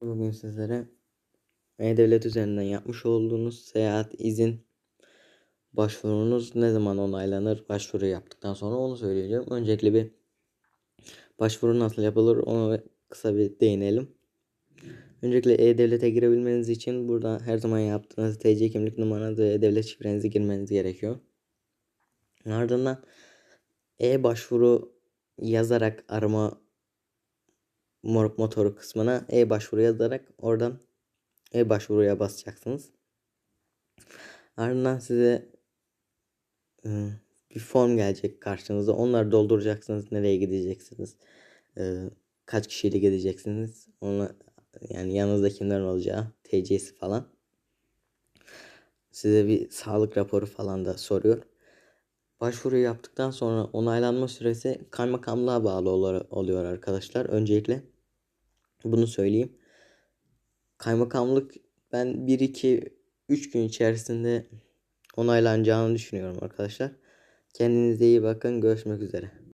Bugün sizlere E-Devlet üzerinden yapmış olduğunuz seyahat izin başvurunuz ne zaman onaylanır başvuru yaptıktan sonra onu söyleyeceğim. Öncelikle bir başvuru nasıl yapılır ona kısa bir değinelim. Öncelikle E-Devlet'e girebilmeniz için burada her zaman yaptığınız TC kimlik numaranızı ve E-Devlet şifrenizi girmeniz gerekiyor. Ardından e-başvuru yazarak arama motoru kısmına e-başvuru yazarak oradan e-başvuruya basacaksınız. Ardından size e, bir form gelecek karşınıza. Onları dolduracaksınız. Nereye gideceksiniz? E, kaç kişiyle gideceksiniz? Ona yani yanınızda kimler olacağı, TC'si falan. Size bir sağlık raporu falan da soruyor. Başvuru yaptıktan sonra onaylanma süresi kaymakamlığa bağlı oluyor arkadaşlar. Öncelikle bunu söyleyeyim. Kaymakamlık ben 1 2 3 gün içerisinde onaylanacağını düşünüyorum arkadaşlar. Kendinize iyi bakın. Görüşmek üzere.